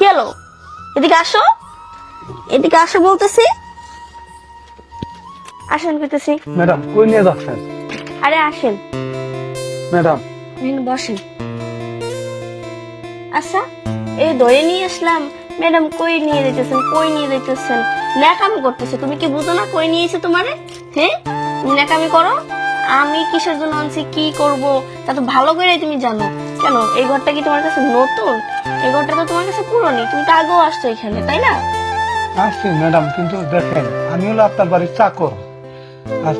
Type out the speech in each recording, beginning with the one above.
কেলো? এদিকে আসো। এদিকে আসো বলতেছি। আসেন কইতেছি। ম্যাডাম কই নিয়ে যাচ্ছেন? আরে আসেন। ম্যাডাম। এখানে বসেন। আচ্ছা এই ধরে নিয়ে আসলাম। ম্যাডাম কই নিয়ে যেতেছেন কই নিয়ে যেতেছেন ন্যাকামি করতেছে। তুমি কি বুঝো না কই নিয়েছে তোমারে? হ্যাঁ? তুমি ন্যাকামি করো। আমি কিসের জন্য আনছি কি করব? তা তো ভালো করে তুমি জানো। কেন? এই ঘরটা কি তোমার কাছে নতুন? এই ঘরটা তো তোমার কাছে পুরনো। তুমি তো আগেও আসছো এখানে তাই না? আসছি ম্যাডাম কিন্তু দেখেন আমি হলো আপনার বাড়ির চাকর। আর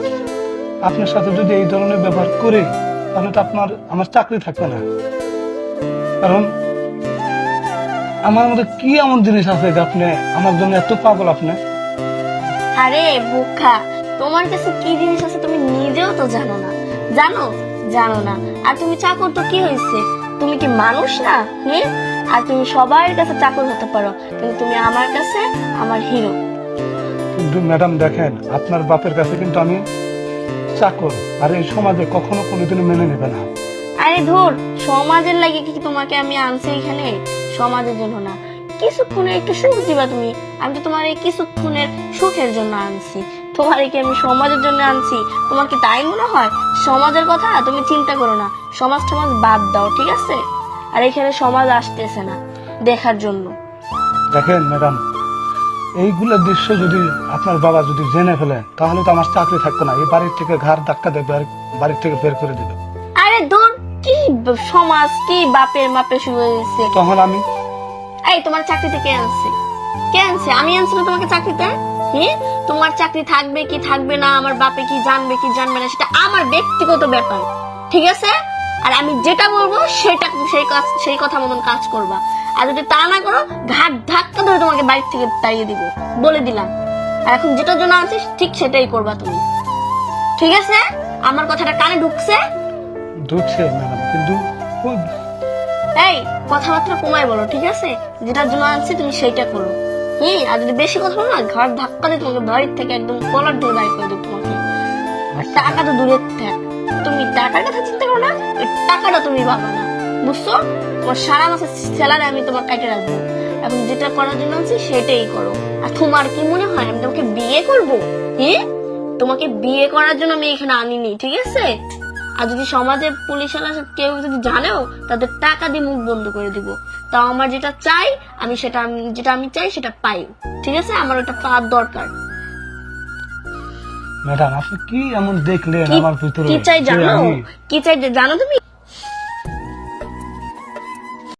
আপনার সাথে যদি এই ধরনের ব্যবহার করি তাহলে তো আপনার আমার চাকরি থাকবে না। কারণ আমার মধ্যে কি এমন জিনিস আছে যে আপনি আমার জন্য এত পাগল আপনি? আরে বোকা। তোমার কাছে কি জিনিস আছে তুমি নিজেও তো জানো না। জানো? জানো না। আর তুমি চাকর তো কি হয়েছে? তুমি কি মানুষ না? হুম? আর তুমি সবার কাছে চাকর হতে পারো কিন্তু তুমি আমার কাছে আমার হিরো। কিন্তু ম্যাডাম দেখেন আপনার বাপের কাছে কিন্তু আমি চাকর আর এই সমাজে কখনো কোনোদিনও মেনে নেবে না। আরে ধুর সমাজের লাগে কি তোমাকে আমি আনছি এখানে? সমাজের জন্য না। কিছুক্ষণের একটু সুখ দিবা তুমি। আমি তো তোমার এই কিছুক্ষণের সুখের জন্য আনছি। তোমার কি আমি সমাজের জন্য আনছি। তোমার কি তাই মনে হয়? সমাজের কথা তুমি চিন্তা করো না। সমাজ সমাজ বাদ দাও ঠিক আছে? আর এখানে সমাজ আসতেছে না দেখার জন্য। দেখেন ম্যাডাম এইগুলো দৃশ্য যদি আপনার বাবা যদি জেনে ফেলে তাহলে তো আমার চাকরি থাকতো না। এই বাড়ির থেকে ঘাড় ধাক্কা দেবে আর বাড়ির থেকে বের করে দেবে। আরে ধুর কি সমাজ কি বাপের মাপে শুরু হয়েছে? তখন আমি এই তোমার চাকরিতে কে আনছে? কে আনছে? আমি আনছি না তোমাকে চাকরিতে? তোমার চাকরি থাকবে কি থাকবে না? আমার বাপে কি জানবে কি জানবে না? সেটা আমার ব্যক্তিগত ব্যাপার ঠিক আছে? আর আমি যেটা বলব সেটা সেই কাজ সেই কথা মতন কাজ করবা। আর যদি তা না করো ঘাট ধাক্কা ধরে তোমাকে বাড়ি থেকে তাড়িয়ে দিব বলে দিলাম। আর এখন যেটার জন্য আনছিস ঠিক সেটাই করবা তুমি। ঠিক আছে? আমার কথাটা কানে ঢুকছে? ঢুকছে ম্যাডাম কিন্তু এই কথাবার্তা কমায় বলো ঠিক আছে? যেটার জন্য আনছি তুমি সেইটা করো। হুম, আর যদি বেশি কথা না, ঘর ধাক্কা দিয়ে তোমাকে বাড়ির থেকে একদম কলার বাইর করে দেবো তোমাকে। আর টাকা তো দূরে থাক তুমি টাকার কথা চিন্তা করো না, ওই টাকাটা তুমি না। বুঝছ? তোমার সারা মাসের স্যালারি আমি তোমার কাটে রাখব। এখন যেটা করার জন্য আনছি সেটাই করো। আর তোমার কি মনে হয়, আমি তোমাকে বিয়ে করব? হ্যাঁ তোমাকে বিয়ে করার জন্য আমি এখানে আনিনি, ঠিক আছে? আর যদি সমাজে পুলিশের সাথে কেউ যদি জানেও, তাদের টাকা দিয়ে মুখ বন্ধ করে দিব। তাও আমার যেটা চাই আমি সেটা আমি যেটা আমি চাই সেটা পাই। ঠিক আছে? আমার ওটা পাওয়ার দরকার। ম্যাডাম আপনি কি এমন দেখলেন কি- আমার ভিতরে? কি চাই জানো? কি চাই জানো তুমি?